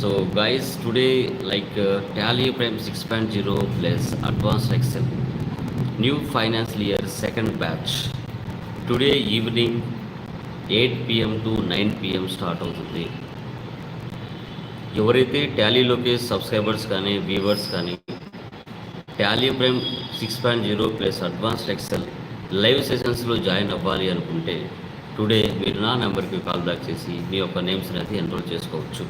So guys, today like uh, Tally Prime 6.0 plus Advanced Excel, new financial year second batch. Today evening 8 pm to 9 pm start అవుతుంది. ఎవరైతే టాలీలోకి subscribers కానీ viewers కానీ Tally prime six point zero plus advanced excel live సెషన్స్లో join అవ్వాలి అనుకుంటే today మీరు నా నెంబర్కి కాల్ బ్యాక్ చేసి మీ యొక్క నేమ్స్ అనేది ఎన్రోల్ చేసుకోవచ్చు.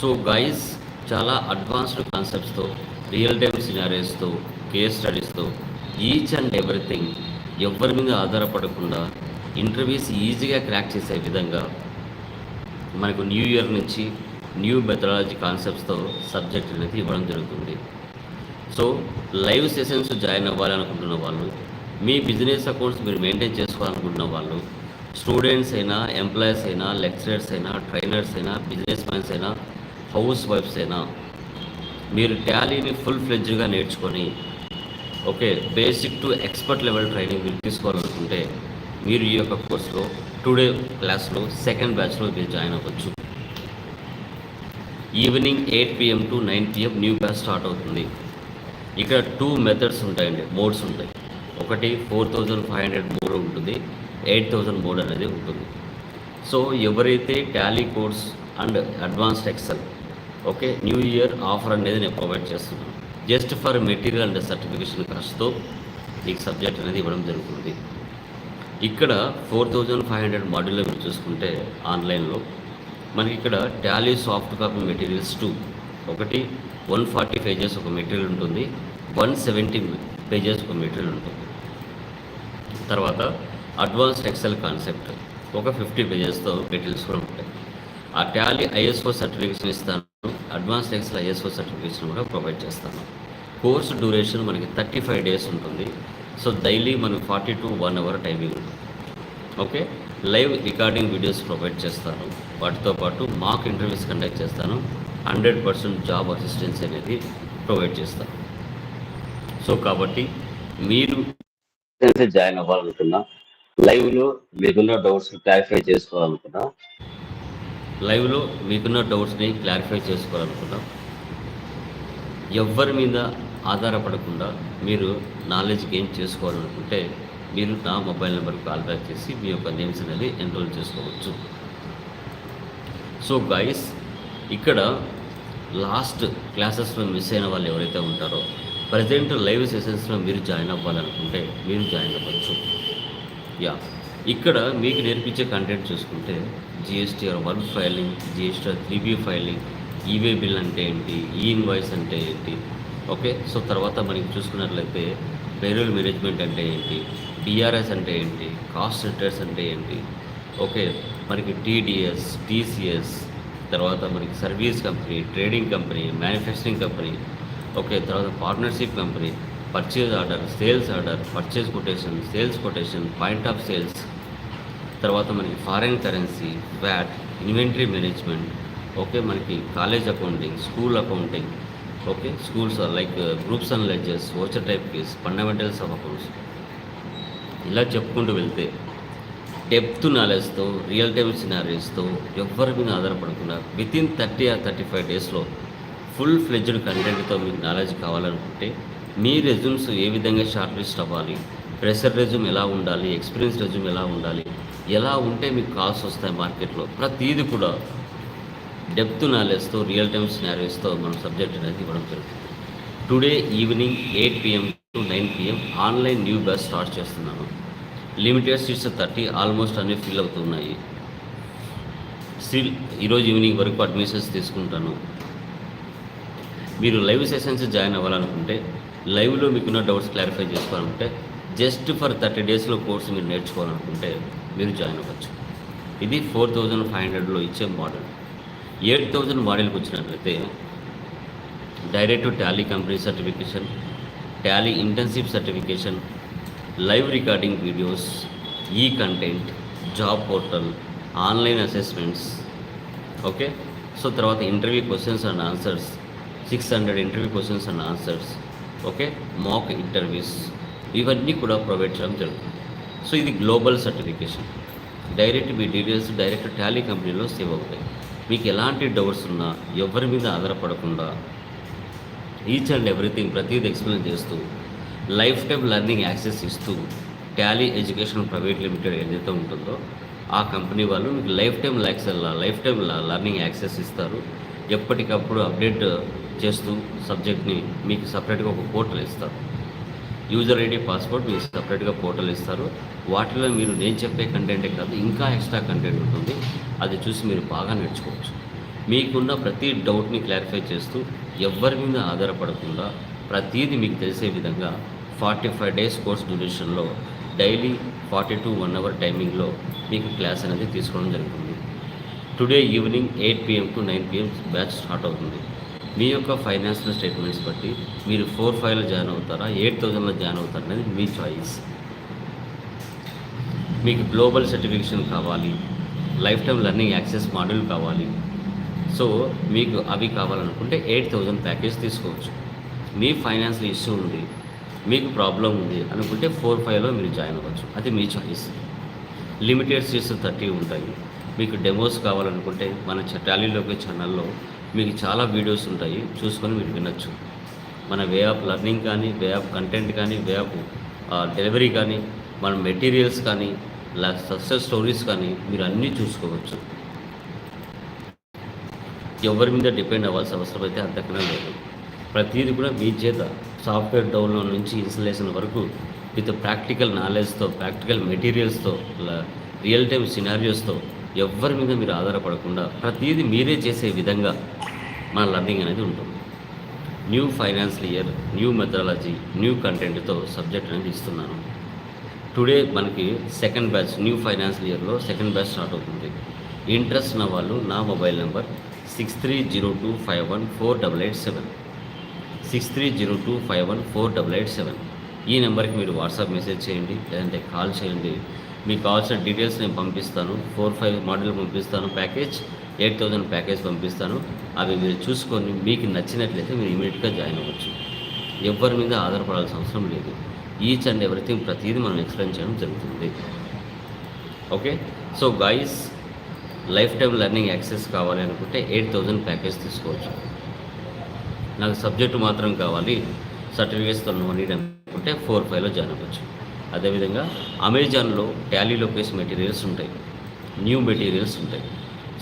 సో గైస్ చాలా అడ్వాన్స్డ్ కాన్సెప్ట్స్తో రియల్ టైమ్ సినారీస్తో కేస్ స్టడీస్తో ఈచ్ అండ్ ఎవ్రీథింగ్ ఎవరి మీద ఆధారపడకుండా ఇంటర్వ్యూస్ ఈజీగా క్రాక్ చేసే విధంగా మనకు న్యూ ఇయర్ నుంచి న్యూ మెథడాలజీ కాన్సెప్ట్స్తో సబ్జెక్ట్ అనేది ఇవ్వడం జరుగుతుంది. సో లైవ్ సెషన్స్ జాయిన్ అవ్వాలనుకుంటున్న వాళ్ళు మీ బిజినెస్ అకౌంట్స్ మీరు మెయింటైన్ చేసుకోవాలనుకుంటున్న వాళ్ళు స్టూడెంట్స్ అయినా ఎంప్లాయీస్ అయినా లెక్చరర్స్ అయినా ట్రైనర్స్ అయినా బిజినెస్ మ్యాన్స్ అయినా హౌస్ వైఫ్స్ అయినా మీరు టాలీని ఫుల్ ఫ్లెడ్జ్గా నేర్చుకొని okay basic to expert level training మీరు తీసుకోవాలనుకుంటే మీరు ఈ యొక్క కోర్సులో టుడే క్లాస్లో సెకండ్ బ్యాచ్లో మీరు జాయిన్ అవ్వచ్చు. Evening eight PM to nine PM new batch start అవుతుంది. ఇక్కడ టూ మెథడ్స్ ఉంటాయండి మోడ్స్ ఉంటాయి. ఒకటి four thousand five hundred mode ఉంటుంది ఎయిట్ థౌజండ్ మోడ్ అనేది ఉంటుంది. సో ఎవరైతే Tally course and advanced excel okay new year offer అనేది నేను ప్రొవైడ్ చేస్తున్నాను. Just for material and certification ఖర్చుతో మీకు సబ్జెక్ట్ అనేది ఇవ్వడం జరుగుతుంది. ఇక్కడ ఫోర్ థౌజండ్ ఫైవ్ హండ్రెడ్ మాడ్యూల్లో మీరు చూసుకుంటే ఆన్లైన్లో మనకి ఇక్కడ Tally soft copy materials two. ఒకటి వన్ ఫార్టీ పేజెస్ ఒక మెటీరియల్ ఉంటుంది. వన్ సెవెంటీ పేజెస్ ఒక మెటీరియల్ ఉంటుంది. తర్వాత అడ్వాన్స్డ్ ఎక్సెల్ కాన్సెప్ట్. ఒక ఫిఫ్టీ పేజెస్తో మెటీరియల్స్ కూడా ఉంటాయి. ఆ టాలీ ఐఎస్ఓ సర్టిఫికేషన్ ఇస్తాను. అడ్వాన్స్ ఎక్సెల్ ఐఎస్ఓ సర్టిఫికేషన్ కూడా ప్రొవైడ్ చేస్తాను. కోర్స్ డ్యూరేషన్ మనకి థర్టీ ఫైవ్ డేస్ ఉంటుంది. సో డైలీ మనకి forty to one hour timing ఉంటుంది. Okay? Live recording videos provide చేస్తాను. వాటితో పాటు మాక్ ఇంటర్వ్యూస్ కండక్ట్ చేస్తాను. హండ్రెడ్ పర్సెంట్ జాబ్ అసిస్టెన్స్ అనేది ప్రొవైడ్ చేస్తాను. సో కాబట్టి మీరు జాయిన్ అవ్వాలనుకున్నా లైవ్లో మీకున్న డౌట్స్ క్లారిఫై చేసుకోవాలనుకున్నా లైవ్లో మీకున్న డౌట్స్ని క్లారిఫై చేసుకోవాలనుకున్నా ఎవరి మీద ఆధారపడకుండా మీరు నాలెడ్జ్ గెయిన్ చేసుకోవాలనుకుంటే మీరు నా మొబైల్ నెంబర్కి కాల్ బ్యాక్ చేసి మీ యొక్క నేమ్స్ అనేది ఎన్రోల్ చేసుకోవచ్చు. సో గాయస్ ఇక్కడ లాస్ట్ క్లాసెస్లో మిస్ అయిన వాళ్ళు ఎవరైతే ఉంటారో ప్రజెంట్ లైవ్ సెషన్స్లో మీరు జాయిన్ అవ్వాలనుకుంటే మీరు జాయిన్ అవ్వచ్చు. యా. ఇక్కడ మీకు నేర్పించే కంటెంట్ చూసుకుంటే GSTR one filing GSTR three B filing e way bill అంటే ఏంటి ఈ ఇన్వాయిస్ అంటే ఏంటి ఓకే సో తర్వాత మనకి చూసుకున్నట్లయితే పేరోల్ మేనేజ్మెంట్ అంటే ఏంటి డిఆర్ఎస్ అంటే ఏంటి కాస్ట్ రిటర్న్స్ అంటే ఏంటి ఓకే మనకి టీడీఎస్ టీసీఎస్ తర్వాత మనకి service company trading company manufacturing company okay తర్వాత partnership company purchase order sales order purchase quotation sales quotation point of sales తర్వాత మనకి foreign currency VAT inventory management okay మనకి college accounting school accounting okay schools like groups and ledgers voucher type case fundamentals of accounts ఇలా చెప్పుకుంటూ వెళ్తే depth నాలెడ్జ్తో real time సినారీస్తో ఎవరి మీద ఆధారపడకుండా with in thirty or thirty five డేస్లో ఫుల్ ఫ్లెడ్జ్డ్ కంటెంట్తో మీకు నాలెడ్జ్ కావాలనుకుంటే మీ రెజ్యూమ్స్ ఏ విధంగా షార్ట్ లిస్ట్ అవ్వాలి? ప్రెషర్ రెజ్యూమ్ ఎలా ఉండాలి? ఎక్స్పీరియన్స్ రెజ్యూమ్ ఎలా ఉండాలి? ఎలా ఉంటే మీకు కాల్స్ వస్తాయి మార్కెట్లో? ప్రతిదీ కూడా డెప్త్ నాలెడ్జ్తో రియల్ టైమ్ స్నారీస్తో మనం సబ్జెక్ట్ అనేది ఇవ్వడం జరుగుతుంది. Today evening eight PM to nine PM online new batch start చేస్తున్నాను. లిమిటెడ్ సీట్స్ థర్టీ ఆల్మోస్ట్ అన్నీ ఫిల్ అవుతున్నాయి. స్టిల్ ఈరోజు ఈవినింగ్ వరకు అడ్మిషన్స్ తీసుకుంటాను. మీరు లైవ్ సెషన్స్ జాయిన్ అవ్వాలనుకుంటే లైవ్లో మీకున్న డౌట్స్ క్లారిఫై చేసుకోవాలనుకుంటే జస్ట్ ఫర్ థర్టీ డేస్లో కోర్స్ మీరు నేర్చుకోవాలనుకుంటే మీరు జాయిన్ అవ్వచ్చు. ఇది ఫోర్ థౌజండ్ ఫైవ్ హండ్రెడ్లో ఇచ్చే మోడల్. ఎయిట్ థౌజండ్ మోడల్కి వచ్చినట్లయితే direct Tally company certification Tally internship certification live recording videos ఈ content job portal online assessments okay? So తర్వాత interview questions and answers six hundred interview questions and answers okay? Mock interviews ఇవన్నీ కూడా provide చేయడం జరుగుతుంది. So ఇది global certification direct మీ details direct Tally కంపెనీలో save అవుతాయి. మీకు ఎలాంటి డౌట్స్ ఉన్నా ఎవరి మీద ఆధారపడకుండా ఈచ్ అండ్ ఎవ్రీథింగ్ ప్రతిదీ ఎక్స్ప్లెయిన్ చేస్తూ లైఫ్ టైం లెర్నింగ్ యాక్సెస్ ఇస్తూ టాలీ ఎడ్యుకేషన్ ప్రైవేట్ లిమిటెడ్ ఏదైతే ఉంటుందో ఆ కంపెనీ వాళ్ళు మీకు life time likes life time learning access ఇస్తారు. ఎప్పటికప్పుడు అప్డేట్ చేస్తూ సబ్జెక్ట్ని మీకు సపరేట్గా ఒక పోర్టల్ ఇస్తారు. యూజర్ ఐడి పాస్వర్డ్ మీకు సపరేట్గా పోర్టల్ ఇస్తారు. వాటిలో మీరు నేను చెప్పే కంటెంటే కాదు ఇంకా ఎక్స్ట్రా కంటెంట్ ఉంటుంది. అది చూసి మీరు బాగా నేర్చుకోవచ్చు. మీకున్న ప్రతి డౌట్ని క్లారిఫై చేస్తూ ఎవరి మీద ఆధారపడకుండా ప్రతీది మీకు తెలిసే విధంగా forty five days course డ్యూరేషన్లో daily forty to one hour టైమింగ్లో మీకు క్లాస్ అనేది తీసుకోవడం జరుగుతుంది. Today evening eight PM to nine PM batch start అవుతుంది. మీ యొక్క ఫైనాన్షియల్ స్టేట్మెంట్స్ బట్టి మీరు ఫోర్ ఫైవ్లో జాయిన్ అవుతారా ఎయిట్ థౌజండ్లో జాయిన్ అవుతారా అనేది మీ చాయిస్. మీకు గ్లోబల్ సర్టిఫికేషన్ కావాలి life time learning access module కావాలి. సో మీకు అవి కావాలనుకుంటే ఎయిట్ థౌజండ్ ప్యాకేజ్ తీసుకోవచ్చు. మీ ఫైనాన్షియల్ ఇష్యూ ఉంది మీకు ప్రాబ్లం ఉంది అనుకుంటే ఫోర్ ఫైవ్లో మీరు జాయిన్ అవ్వచ్చు. అది మీ చాయిస్. లిమిటెడ్ సీట్స్ థర్టీ ఉంటాయి. మీకు డెమోస్ కావాలనుకుంటే మన టాలీలోకి ఛానల్లో మీకు చాలా వీడియోస్ ఉంటాయి చూసుకొని మీరు వినొచ్చు. మన వే ఆఫ్ లర్నింగ్ కానీ వే ఆఫ్ కంటెంట్ కానీ వే ఆఫ్ డెలివరీ కానీ మన మెటీరియల్స్ కానీ సక్సెస్ స్టోరీస్ కానీ మీరు అన్నీ చూసుకోవచ్చు. ఎవరి మీద డిపెండ్ అవ్వాల్సిన అవసరం అయితే అంతకనే లేదు. ప్రతిదీ కూడా మీ చేత సాఫ్ట్వేర్ డౌన్లోడ్ నుంచి ఇన్స్టలేషన్ వరకు విత్ ప్రాక్టికల్ నాలెడ్జ్తో ప్రాక్టికల్ మెటీరియల్స్తో రియల్ టైమ్ సినారియోస్తో ఎవరి మీద మీరు ఆధారపడకుండా ప్రతిదీ మీరే చేసే విధంగా మన లర్నింగ్ అనేది ఉంటుంది. New financial year new methodology new కంటెంట్తో సబ్జెక్ట్ అనేది ఇస్తున్నాను. టుడే మనకి సెకండ్ బ్యాచ్ న్యూ ఫైనాన్షియల్ ఇయర్లో సెకండ్ బ్యాచ్ స్టార్ట్ అవుతుంది. ఇంట్రెస్ట్ ఉన్న వాళ్ళు నా mobile number six three zero two five one four double eight seven. Six three zero two five one four double eight seven ఈ నెంబర్కి మీరు WhatsApp message చేయండి లేదంటే కాల్ చేయండి మీకు కావాల్సిన డీటెయిల్స్ నేను పంపిస్తాను. ఫోర్ ఫైవ్ మోడల్ పంపిస్తాను. ప్యాకేజ్ ఎయిట్ థౌజండ్ ప్యాకేజ్ పంపిస్తాను. అవి మీరు చూసుకొని మీకు నచ్చినట్లయితే మీరు ఇమీడియట్గా జాయిన్ అవ్వచ్చు. ఎవరి మీద ఆధారపడాల్సిన అవసరం లేదు. ఈచ్ అండ్ ఎవ్రీథింగ్ ప్రతిదీ మనం ఎక్స్ప్లెయిన్ చేయడం జరుగుతుంది. Okay so guys life time learning access కావాలి అనుకుంటే ఎయిట్ థౌజండ్ ప్యాకేజ్ తీసుకోవచ్చు. నాకు సబ్జెక్టు మాత్రం కావాలి. సర్టిఫికేట్స్తో నో నీడ్ అనుకుంటే ఫోర్ ఫైవ్లో జాయిన్ అవ్వచ్చు. అదేవిధంగా అమెజాన్లో టాలీ లొకేషన్ మెటీరియల్స్ ఉంటాయి. న్యూ మెటీరియల్స్ ఉంటాయి.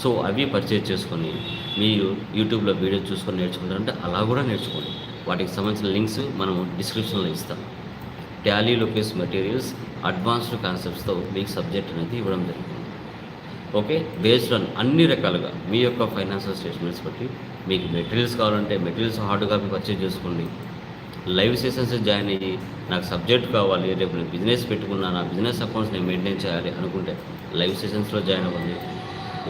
సో అవి పర్చేజ్ చేసుకొని మీరు యూట్యూబ్లో వీడియో చూసుకొని నేర్చుకుంటారంటే అలా కూడా నేర్చుకోండి. వాటికి సంబంధించిన లింక్స్ మనం డిస్క్రిప్షన్లో ఇస్తాం. టాలీ లొకేషన్ మెటీరియల్స్ అడ్వాన్స్డ్ కాన్సెప్ట్స్తో మీకు సబ్జెక్ట్ అనేది ఇవ్వడం జరుగుతుంది. ఓకే? బేస్డ్ ఆన్ అన్ని రకాలుగా మీ యొక్క ఫైనాన్షియల్ స్టేట్మెంట్స్ బట్టి మీకు మెటీరియల్స్ కావాలంటే మెటీరియల్స్ హార్డ్ కాపీ పర్చేజ్ చేసుకోండి. లైవ్ సెషన్స్ జాయిన్ అయ్యి నాకు సబ్జెక్ట్ కావాలి రేపు నేను బిజినెస్ పెట్టుకున్నా నా బిజినెస్ అకౌంట్స్ నేను మెయింటైన్ చేయాలి అనుకుంటే లైవ్ సెషన్స్లో జాయిన్ అవ్వండి.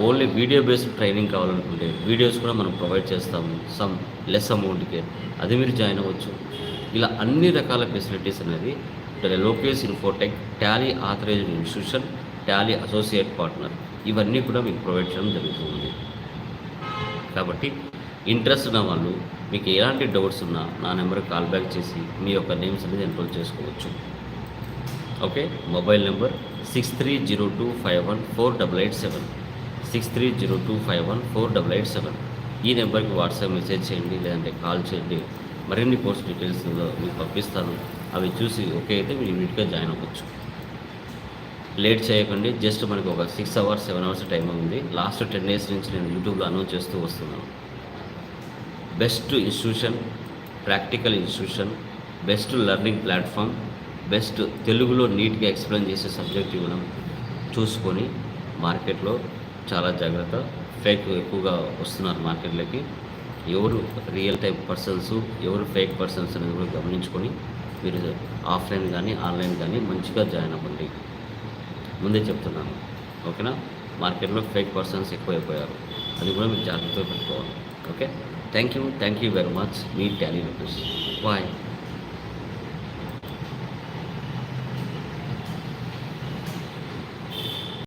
ఓన్లీ వీడియో బేస్డ్ ట్రైనింగ్ కావాలనుకుంటే వీడియోస్ కూడా మనం ప్రొవైడ్ చేస్తాము సమ్ లెస్ అమౌంట్కి. అది మీరు జాయిన్ అవ్వచ్చు. ఇలా అన్ని రకాల ఫెసిలిటీస్ అనేది Lokesh Infotech Tally authorized institution Tally associate partner ఇవన్నీ కూడా మీకు ప్రొవైడ్ చేయడం జరుగుతుంది. కాబట్టి ఇంట్రెస్ట్ ఉన్న వాళ్ళు మీకు ఎలాంటి డౌట్స్ ఉన్నా నా నెంబర్కి కాల్ బ్యాక్ చేసి మీ యొక్క నేమ్స్ అనేది ఎన్రోల్ చేసుకోవచ్చు. Okay? Mobile number six three zero two five one four double eight seven six three zero two five one four double eight seven ఈ నెంబర్కి వాట్సాప్ మెసేజ్ చేయండి లేదంటే కాల్ చేయండి. మరిన్ని కోర్స్ డీటెయిల్స్ మీకు పంపిస్తాను. అవి చూసి ఓకే అయితే మీరు ఇమీడియట్గా జాయిన్ అవ్వచ్చు. లేట్ చేయకండి. జస్ట్ మనకు ఒక six hours seven hours time ఉంది. లాస్ట్ టెన్ డేస్ నుంచి నేను యూట్యూబ్లో అనౌన్స్ చేస్తూ వస్తున్నాను. Best institution practical institution best learning platform best తెలుగులో నీట్గా ఎక్స్ప్లెయిన్ చేసే సబ్జెక్ట్ ఇవ్వడం చూసుకొని మార్కెట్లో చాలా జాగ్రత్త. ఫేక్ ఎక్కువగా వస్తున్నారు మార్కెట్లోకి. ఎవరు రియల్ టైప్ పర్సన్స్ ఎవరు ఫేక్ పర్సన్స్ అనేది కూడా గమనించుకొని మీరు ఆఫ్లైన్ కానీ ఆన్లైన్ కానీ మంచిగా జాయిన్ అవ్వండి. ముందే చెప్తున్నాను ఓకేనా? మార్కెట్లో ఫేక్ పర్సన్స్ ఎక్కువైపోయారు. అది కూడా మీరు జాగ్రత్తగా పెట్టుకోవాలి okay? Thank you, thank you very much. Meet Danny Lopez. Bye.